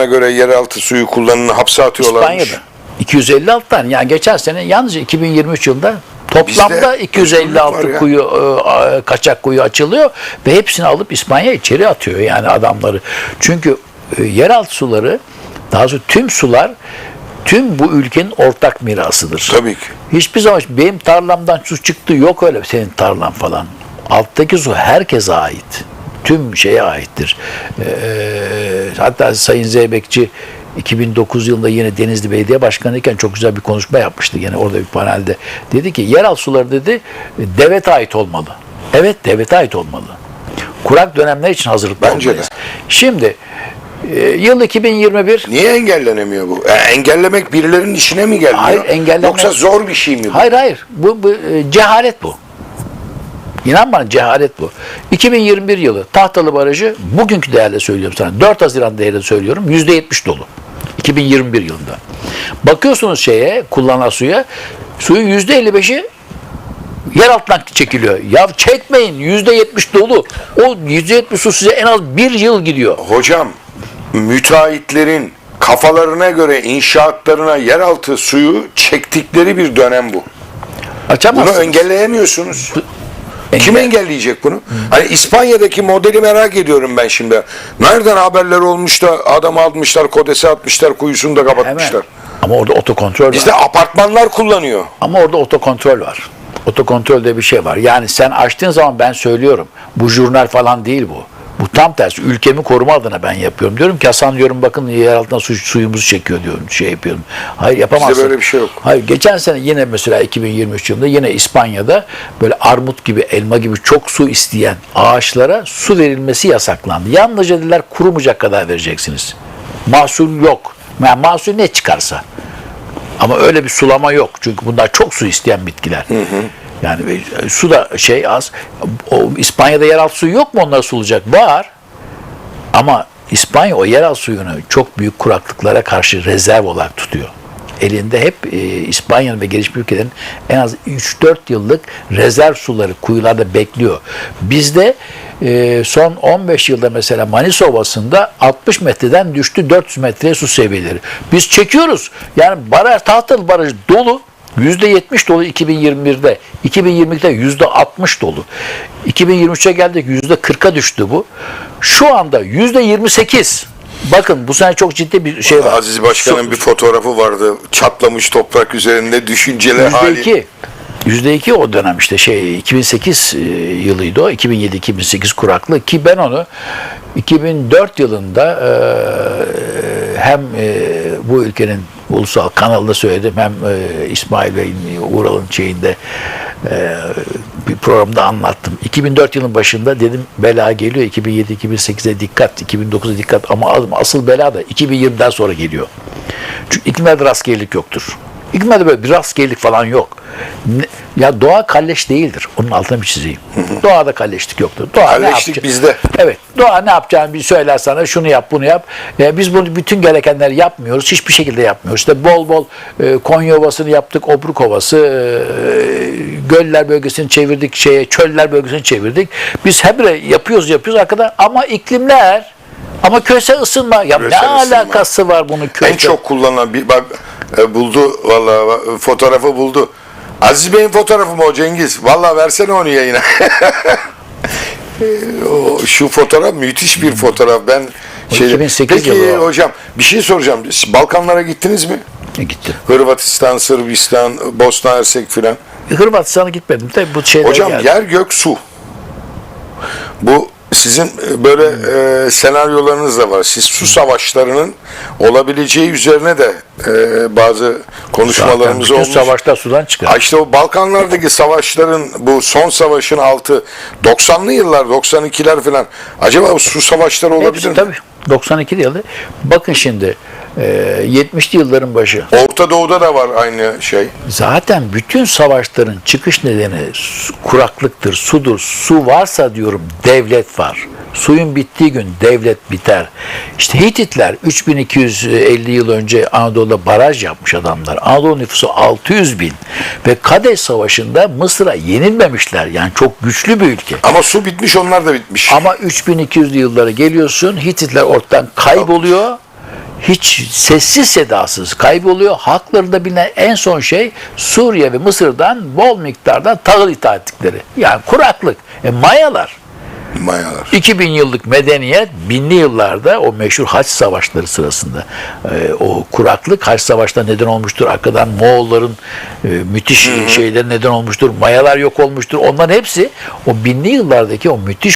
kanununa göre yeraltı suyu kullanını hapse atıyorlarmış. İspanya'da 256 tane. Yani geçen sene yalnızca 2023 yılında toplamda Bizde 256 var ya. kuyu e, kaçak kuyu açılıyor ve hepsini alıp İspanya içeri atıyor yani adamları. Çünkü e, yeraltı suları daha doğrusu tüm sular tüm bu ülkenin ortak mirasıdır. Tabii ki. Hiçbir zaman benim tarlamdan su çıktı yok öyle senin tarlan falan. Alttaki su herkese ait. Tüm şeye aittir. Ee, hatta Sayın Zeybekçi 2009 yılında yine Denizli Belediye Başkanı iken çok güzel bir konuşma yapmıştı. Yine orada bir panelde. Dedi ki yeraltı suları dedi devlete ait olmalı. Evet devlete ait olmalı. Kurak dönemler için hazırlıklı Bence de. Şimdi e, yıl 2021 Niye engellenemiyor bu? E, engellemek birilerinin işine mi gelmiyor? Hayır, engelleme- Yoksa zor bir şey mi bu? Hayır hayır. Bu, bu e, cehalet bu. İnan bana cehalet bu. 2021 yılı Tahtalı Barajı bugünkü değerle söylüyorum sana. 4 Haziran değerle söylüyorum. %70 dolu. 2021 yılında. Bakıyorsunuz şeye kullanılan suya suyun %55'i yer altından çekiliyor. Ya çekmeyin %70 dolu. O %70 su size en az bir yıl gidiyor. Hocam müteahhitlerin kafalarına göre inşaatlarına yeraltı suyu çektikleri bir dönem bu. Bunu Açamazsınız. engelleyemiyorsunuz. Engel- Kim engelleyecek bunu? Hani İspanya'daki modeli merak ediyorum ben şimdi. Nereden haberler olmuş da adam almışlar, kodese atmışlar, kuyusunu da Hemen. kapatmışlar. Ama orada otokontrol var. Bizde apartmanlar kullanıyor. Ama orada otokontrol var. Otokontrolde bir şey var. Yani sen açtığın zaman ben söylüyorum. Bu jurnal falan değil bu. Bu tam tersi. Ülkemi koruma adına ben yapıyorum. Diyorum ki Hasan diyorum bakın yer altına su, suyumuzu çekiyor diyorum. Şey yapıyorum. Hayır yapamazsın. böyle bir şey yok. Hayır geçen sene yine mesela 2023 yılında yine İspanya'da böyle armut gibi elma gibi çok su isteyen ağaçlara su verilmesi yasaklandı. Yalnızca dediler kurumayacak kadar vereceksiniz. Mahsul yok. Yani mahsul ne çıkarsa. Ama öyle bir sulama yok. Çünkü bunlar çok su isteyen bitkiler. Yani e, su da şey az. O İspanya'da yeraltı suyu yok mu onları sulayacak? Var. Ama İspanya o yeraltı suyunu çok büyük kuraklıklara karşı rezerv olarak tutuyor. Elinde hep e, İspanya'nın ve gelişmiş ülkelerin en az 3-4 yıllık rezerv suları kuyularda bekliyor. Bizde e, son 15 yılda mesela Manisa Ovası'nda 60 metreden düştü 400 metreye su seviyeleri. Biz çekiyoruz. Yani baraj, Tahtalı Barajı dolu. %70 dolu 2021'de. 2022'de %60 dolu. 2023'e geldik %40'a düştü bu. Şu anda %28. Bakın bu sene çok ciddi bir şey var. Aziz Başkan'ın bir fotoğrafı vardı. Çatlamış toprak üzerinde düşünceli Yüzde hali. iki. Yüzde iki o dönem işte şey 2008 e, yılıydı o 2007-2008 kuraklığı ki ben onu 2004 yılında e, hem e, bu ülkenin ulusal kanalında söyledim hem e, İsmail Bey'in Ural'ın şeyinde e, bir programda anlattım. 2004 yılın başında dedim bela geliyor 2007-2008'e dikkat 2009'a dikkat ama asıl bela da 2020'den sonra geliyor. Çünkü iklimlerde rastgelelik yoktur. İklimlerde böyle bir rastgelelik falan yok. Ne- ya doğa kalleş değildir. Onun altını bir çizeyim. Doğada kalleşlik yoktur. Doğa ne Kalleşlik yapacak? bizde. Evet. Doğa ne yapacağını bir söyler sana. Şunu yap, bunu yap. E, biz bunu bütün gerekenleri yapmıyoruz. Hiçbir şekilde yapmıyoruz. İşte bol bol e, Konya Ovası'nı yaptık. Obruk Ovası, e, göller bölgesini çevirdik. şeye Çöller bölgesini çevirdik. Biz hebre yapıyoruz yapıyoruz arkada ama iklimler ama küresel ısınma. Ya Küresel ne ısınma. alakası var bunun küresel? En çok kullanılan bir bak e, buldu vallahi fotoğrafı buldu. Aziz Bey'in fotoğrafı mı o Cengiz? Vallahi versene onu yayına. E, o, şu fotoğraf müthiş bir fotoğraf. Ben şey 2008 Peki yılı hocam bir şey soracağım. Balkanlara gittiniz mi? E, Gittim. Hırvatistan, Sırbistan, Bosna Hersek filan. Hırvatistan'a gitmedim. Tabii bu şeyler Hocam geldi. yer gök su. Bu sizin e, böyle e, senaryolarınız da var. Siz su savaşlarının olabileceği üzerine de e, bazı Zaten konuşmalarımız bütün olmuş. savaşlar sudan çıkar. İşte o Balkanlardaki savaşların bu son savaşın altı 90'lı yıllar 92'ler falan acaba su savaşları olabilir Hepsi mi? tabii. 92 yılı. Bakın şimdi e, 70'li yılların başı. Orta Doğu'da da var aynı şey. Zaten bütün savaşların çıkış nedeni kuraklıktır, sudur. Su varsa diyorum devlet var. Suyun bittiği gün devlet biter. İşte Hititler 3250 yıl önce Anadolu'da baraj yapmış adamlar. Anadolu nüfusu 600 bin. Ve Kadeş Savaşı'nda Mısır'a yenilmemişler. Yani çok güçlü bir ülke. Ama su bitmiş onlar da bitmiş. Ama 3200'lü yıllara geliyorsun. Hititler ortadan kayboluyor. hiç sessiz sedasız kayboluyor. Haklarında bilinen en son şey Suriye ve Mısır'dan bol miktarda tahıl ithal ettikleri. Yani kuraklık. E, mayalar. Mayalar. 2000 yıllık medeniyet binli yıllarda o meşhur haç savaşları sırasında e, o kuraklık haç savaşlarına neden olmuştur. Arkadan Moğolların e, müthiş şeyleri neden olmuştur. Mayalar yok olmuştur. Onların hepsi o binli yıllardaki o müthiş